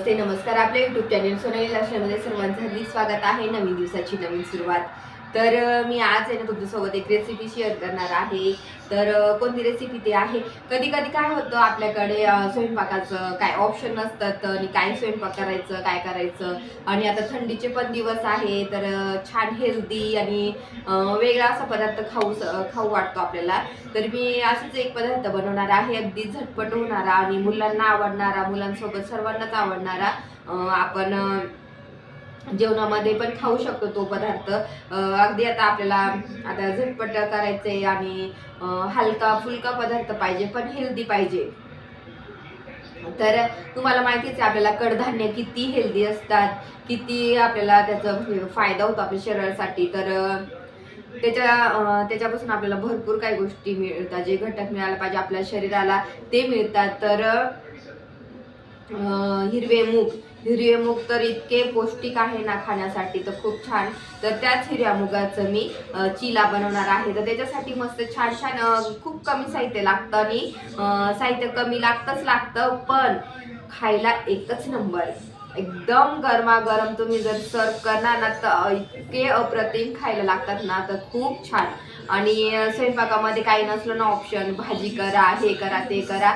नमस्ते नमस्कार. आपल्या YouTube channel Sonali लाशमध्ये सर्वांचं हल्ली स्वागत आहे. नवीन दिवसाची नवीन सुरुवात. तर मी आज आहे ना तुमच्यासोबत एक रेसिपी शेअर करणार आहे. तर कोणती रेसिपी ते आहे? कधी कधी काय होतं आपल्याकडे स्वयंपाकाचं काय ऑप्शन नसतात आणि काय स्वयंपाक करायचं काय करायचं? आणि आता थंडीचे पण दिवस आहे तर छान हेल्दी आणि वेगळा असा पदार्थ खाऊ खाऊ वाटतो आपल्याला. तर मी असंच एक पदार्थ बनवणार आहे. अगदी झटपट होणारा आणि मुलांना आवडणारा मुलांसोबत सर्वांनाच आवडणारा आपण जेवणामध्ये पण खाऊ शकतो तो पदार्थ. अगदी आता आपल्याला आता झटपट करायचंय आणि हलका फुलका पदार्थ पाहिजे पण हेल्दी पाहिजे. तर तुम्हाला माहितीच आहे आपल्याला कडधान्य किती हेल्दी असतात किती आपल्याला त्याचा फायदा होतो आपल्या शरीरासाठी. तर त्याच्या त्याच्यापासून आपल्याला भरपूर काही गोष्टी मिळतात जे घटक मिळायला पाहिजे आपल्या शरीराला ते मिळतात. तर हिरवे मूग हिरवे तर इतके पौष्टिक आहे ना खाण्यासाठी तर खूप छान. तर त्याच हिरव्या मुगाचं मी चिला बनवणार आहे. तर त्याच्यासाठी मस्त छान छान खूप कमी साहित्य लागतं आणि साहित्य कमी लागतंच लागतं पण खायला एकच नंबर. एकदम गरमागरम तुम्ही जर सर्व करणार ना तर इतके अप्रतिम खायला लागतात ना तर खूप छान. आणि स्वयंपाकामध्ये काही नसलं ना ऑप्शन भाजी करा हे करा ते करा.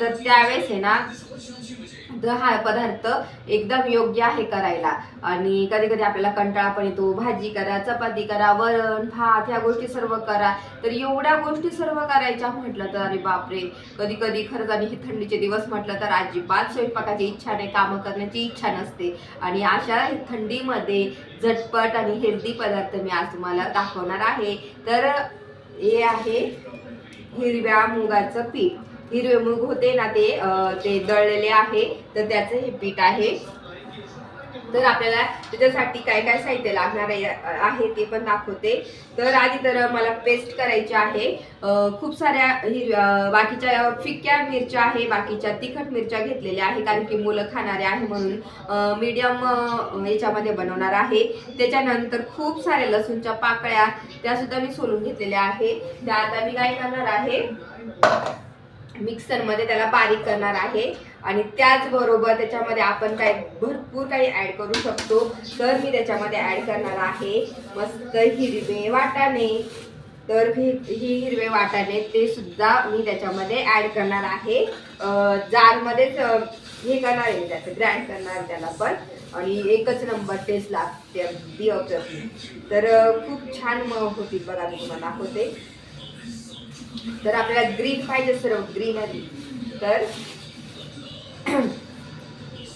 तर त्यावेळेस आहे ना तर हा पदार्थ एकदम योग्य आहे करायला. आणि कधी कधी आपल्याला कंटाळा पण येतो. भाजी करा चपाती करा वरण भात ह्या गोष्टी सर्व करा. तर एवढ्या गोष्टी सर्व करायच्या म्हटलं तर अरे बापरे! कधी कधी खरंच आणि हे थंडीचे दिवस म्हटलं तर अजिबात स्वयंपाकाची इच्छा नाही कामं करण्याची इच्छा नसते. आणि अशा थंडीमध्ये झटपट आणि हेल्दी पदार्थ मी आज तुम्हाला दाखवणार आहे. तर हे आहे हिरव्या मुगाचं पीठ. हिरवे मूग होते ना ते ते दळलेले आहे तर त्याचं हे पीठ आहे. तर आपल्याला त्याच्यासाठी काय काय साहित्य लागणार आहे आहे ते पण दाखवते. तर आधी तर मला पेस्ट करायची आहे. खूप साऱ्या हिरव्या बाकीच्या फिक्या मिरच्या आहे बाकीच्या तिखट मिरच्या घेतलेल्या आहे कारण की मुलं खाणारे आहे म्हणून मीडियम याच्यामध्ये बनवणार आहे. त्याच्यानंतर खूप साऱ्या लसूणच्या पाकळ्या त्यासुद्धा मी सोलून घेतलेल्या आहे. त्या आता मी काय करणार आहे मिक्सरमध्ये त्याला बारीक करणार आहे. आणि त्याचबरोबर त्याच्यामध्ये आपण काय भरपूर काही ॲड करू शकतो. तर मी त्याच्यामध्ये ॲड करणार आहे मस्त हिरवे वाटाणे. तर ही ही हिरवे वाटाणे ते सुद्धा मी त्याच्यामध्ये ॲड करणार आहे. जारमध्येच हे करणार आहे त्याचं ग्रँड करणार त्याला पण. आणि एकच नंबर टेस्ट लागते अगदी अप्रतिम तर खूप छान होती बघा मी तुम्हाला होते तर आपल्याला ग्रीन पाहिजे सर्व ग्रीनरी तर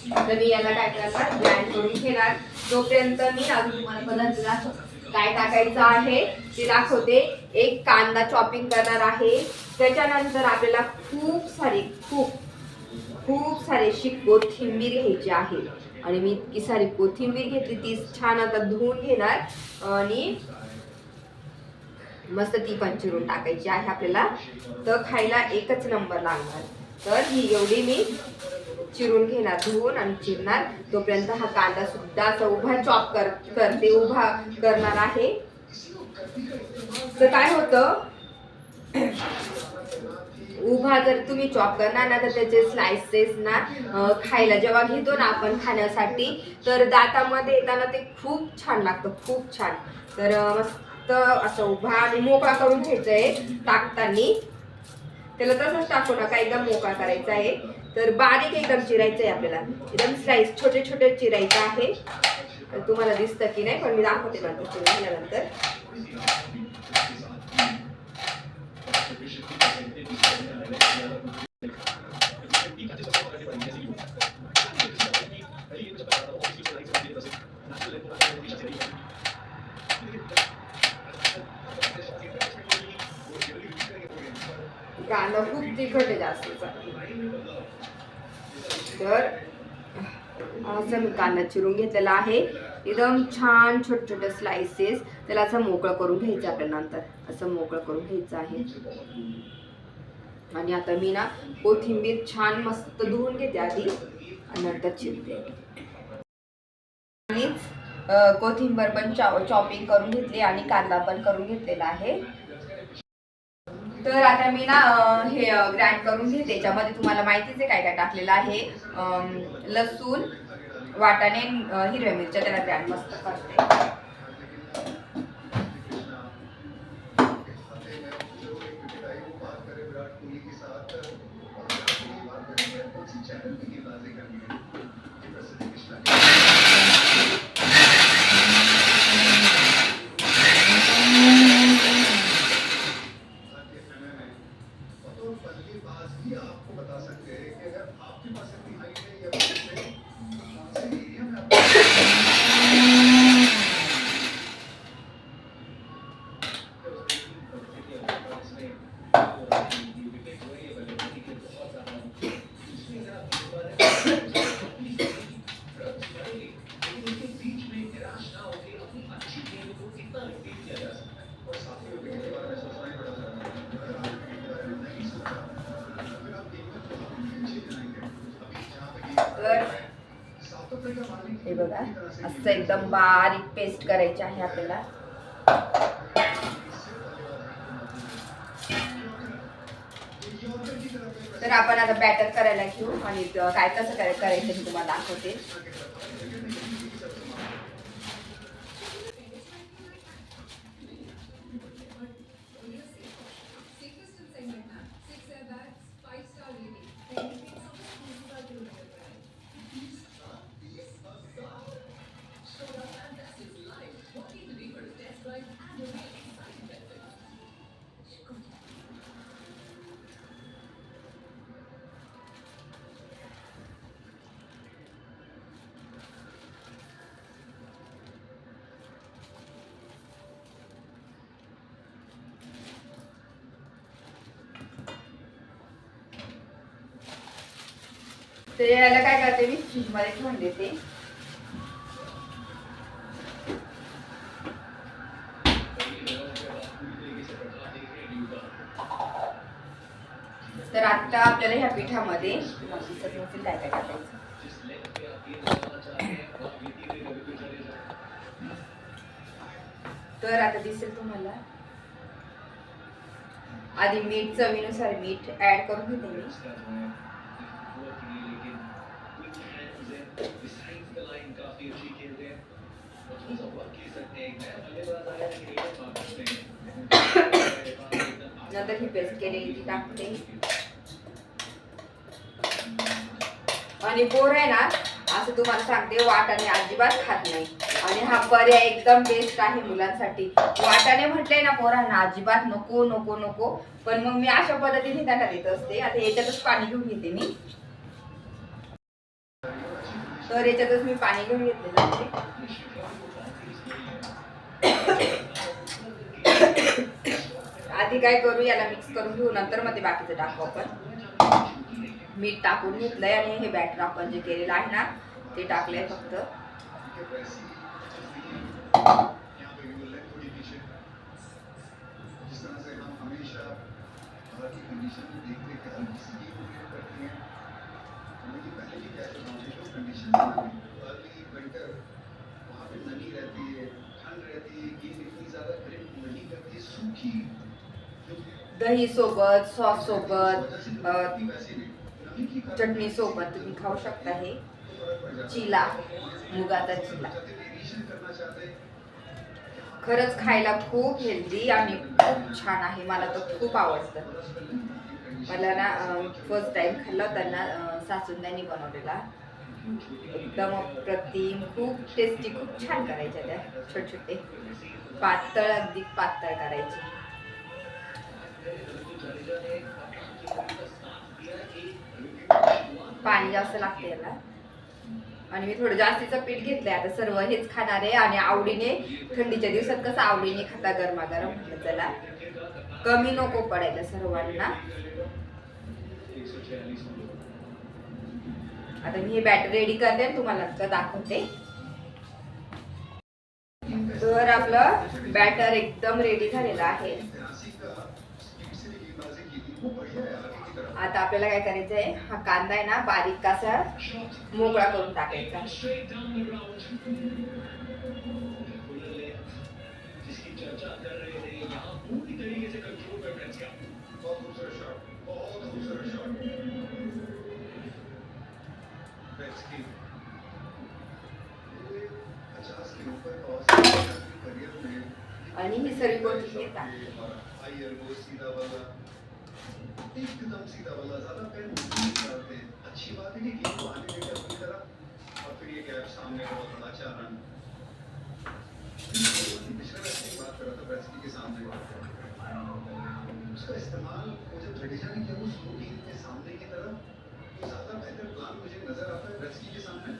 मी याला काय करणार? ग्रँड करून घेणार. तोपर्यंत मी अजून तुम्हाला पदार्थ दाखव काय टाकायचं आहे ते दाखवते. एक कांदा चॉपिंग करणार आहे. त्याच्यानंतर आपल्याला खूप सारी खूप खूप सारीशी कोथिंबीर घ्यायची आहे. आणि मी इतकी सारी कोथिंबीर घेतली ती छान आता धुवून घेणार. आणि मस्त ती पण चिरून टाकायची आहे आपल्याला. तर खायला एकच नंबर लागणार. तर ही एवढी मी चिरून घेणार धुवून आणि चिरणार. तोपर्यंत हा कांदा सुद्धा असा उभा चॉप कर करते उभा करणार आहे. तर काय होतं? उभा जर तुम्ही चॉप करणार ना तर त्याचे स्लाइसेस ना खायला जेव्हा घेतो ना आपण खाण्यासाठी तर दातामध्ये येताना ते खूप छान लागतं खूप छान. तर मस्त मस्त असं उभा आणि मोकळा करून घ्यायचं आहे टाकताना त्याला तसंच टाकू नका एकदम मोकळा करायचा आहे. तर बारीक एकदम चिरायचं आहे आपल्याला. एकदम स्लाइस छोटे छोटे चिरायचं आहे. तुम्हाला दिसतं की नाही पण मी दाखवते नंतर चिरून झाल्यानंतर कांदा खूप तिखट आहे जास्तचा तर असं मी कांदा चिरून घेतलेला आहे. एकदम छान छोटे छोटे स्लाइसेस त्याला असं मोकळं करून घ्यायचं आपल्या नंतर. असं मोकळं करून घ्यायचं आहे. आणि आता मी ना कोथिंबीर छान मस्त धुवून घेते आधी आणि नंतर चिरते. आणि कोथिंबीर पण चॉपिंग करून घेतली आणि कांदा पण करून घेतलेला आहे. तर आता मी ना हे ग्रँड करून घेते. त्याच्यामध्ये तुम्हाला माहितीच आहे काय काय टाकलेलं आहे. लसूण वाटाणे हिरव्या मिरच्या त्याला ग्रँड मस्त करते. बघा. असं एकदम बारीक पेस्ट करायची आहे आपल्याला. तर आपण आता बॅटर करायला घेऊ आणि काय कसं करायचं मी तुम्हाला दाखवते. तर याला काय करते मी? फ्रीजमध्ये ठेवून देते. तर आता आपल्याला ह्या पिठामध्ये काय काय टाकायचं. तर आता दिसेल तुम्हाला. आधी मीठ चवीनुसार मीठ ऍड करून घेते मी. नंतर ही पेस्ट केलेली ती टाकते. आणि पोर आहे ना असं तुम्हाला सांगते वाटाणे अजिबात खात नाही. आणि हा पर्याय एकदम बेस्ट आहे मुलांसाठी. वाटाणे म्हटले ना पोरांना अजिबात नको नको नको. पण मग मी अशा पद्धतीने त्यांना देत असते. आता याच्यातच पाणी घेऊन घेते मी. तर याच्यातच मी पाणी घेऊन घेतलेलं आहे. आधी काय करू याला मिक्स करून घेऊ नंतर मध्ये बाकीचं टाकू आपण. मीठ टाकून घेतलंय आणि हे बॅटर आपण जे केलेलं आहे ना ते टाकलंय फक्त. दही सोबत सॉस सोबत चटणी सोबत तुम्ही खाऊ शकता हे। चिला मुगाचा चिला। खरंच खायला खूप हेल्दी आणि खूप छान आहे मला तर खूप आवडतं. मला ना फर्स्ट टाइम खाल्ला होता ना अं, सासूंनी बनवलेला. एकदम अप्रतिम खूप टेस्टी खूप छान करायच्या त्या छोटे छोटे पातळ अगदी पातळ करायचे. पाणी जास्त लागते याला. आणि मी थोडं जास्तीचं पीठ घेतलंय. आता सर्व हेच खाणार आहे. आणि आवडीने थंडीच्या दिवसात कसं आवडीने खाता गरमागरम म्हटलं चला. कमी नको पडायला सर्वांना. आता मी हे बॅटर रेडी करते आणि तुम्हाला नंतर दाखवते. तर आपलं बॅटर एकदम रेडी झालेलं आहे. आता आपल्याला काय करायचं आहे? हा कांदा आहे ना बारीक कासा मोकळा करून टाकायचा. आणि ही सर्व गोष्टी घेतात एकदम सीधा वाला ज़्यादा पेन नहीं करते अच्छी बात है कि गेम आने में अपनी तरफ़ और फिर ये गैप सामने का बहुत बड़ा चार रन पिछले मैच की बात कर रहा था ब्रेस्की के सामने उसका इस्तेमाल वो जब जडेजा ने किया, वो स्लो गेंद के सामने की तरफ़ बेहतर प्लान मुझे नजर आता है के सामने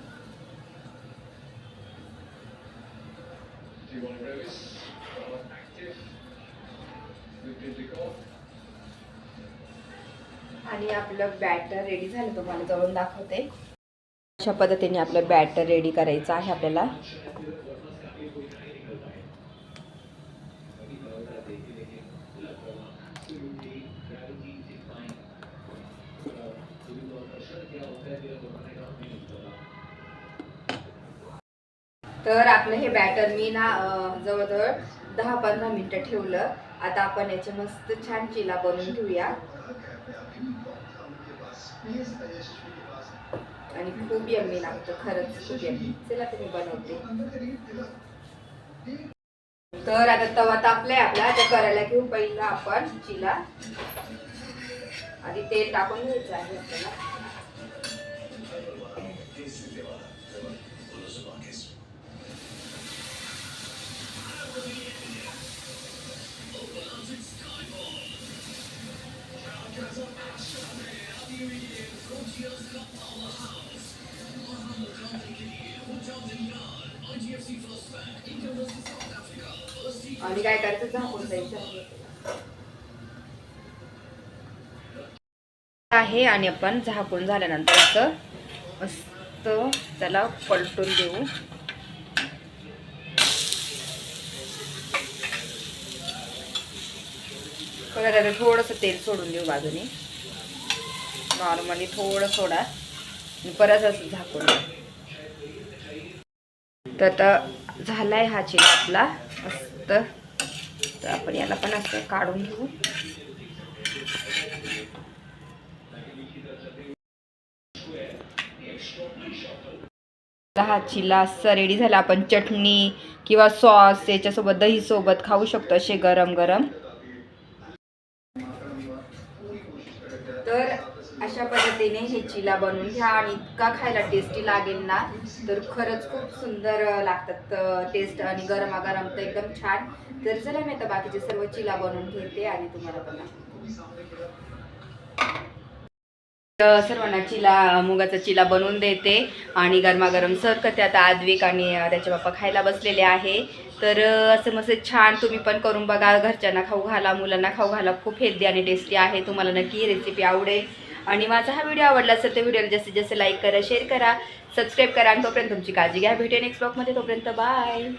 active. आणि आपलं बॅटर रेडी झालं तुम्हाला जवळून दाखवते अशा पद्धतीने आपलं बॅटर रेडी करायचं आहे आपल्याला तर आपलं हे बॅटर मी ना जवळजवळ दहा पंधरा मिनटं ठेवलं. आता आपण याचे मस्त छान चिला बनवून घेऊया. आणि खूप यम्मी लागतं खरंच खूप यम्मी चला तुम्ही बनवते. तर आता तवा तापलाय आपला तर करायला घेऊ पहिला आपण चिला. आधी तेल टाकून घ्यायचं आहे आपल्याला. आणि काय करायचं? झाकून द्यायचं आहे. आणि आपण झाकून झाल्यानंतर असं मस्त त्याला पलटून देऊ. बघा त्याला थोडंसं तेल सोडून देऊ बाजूने. नॉर्मली थोडं सोडा परत असं झाकून तर आता झालाय हा चिला आपला मस्त. तर आपण याला पण असं काढून घेऊ. हा चिला असं रेडी झाला. आपण चटणी किंवा सॉस याच्यासोबत दही सोबत खाऊ शकतो असे गरम गरम तर अशा पद्धतीने हे चिला बनवून घ्या आणि इतका खायला टेस्टी लागेल ना तर खरंच खूप सुंदर लागतात टेस्ट आणि गरमागरम तर एकदम छान. तर चला मी आता बाकीचे सर्व चिला बनवून घेते आणि तुम्हाला पण सर्वांना चिला मुगाचा चिला बनवून देते आणि गरमागरम सर करते आता आद्विक आणि त्याचे बाप्पा खायला बसलेले आहे. तर असं मस्त छान तुम्ही पण करून बघा घरच्यांना खाऊ घाला मुलांना खाऊ घाला खूप हेल्दी आणि टेस्टी आहे. तुम्हाला नक्की रेसिपी आवडेल. आणि माझा हा व्हिडिओ आवडला असेल तर व्हिडिओला जास्तीत जास्त लाईक करा शेअर करा सबस्क्राईब करा आणि तोपर्यंत तुमची काळजी घ्या. भेटेन नेक्स्ट ब्लॉगमध्ये तोपर्यंत बाय.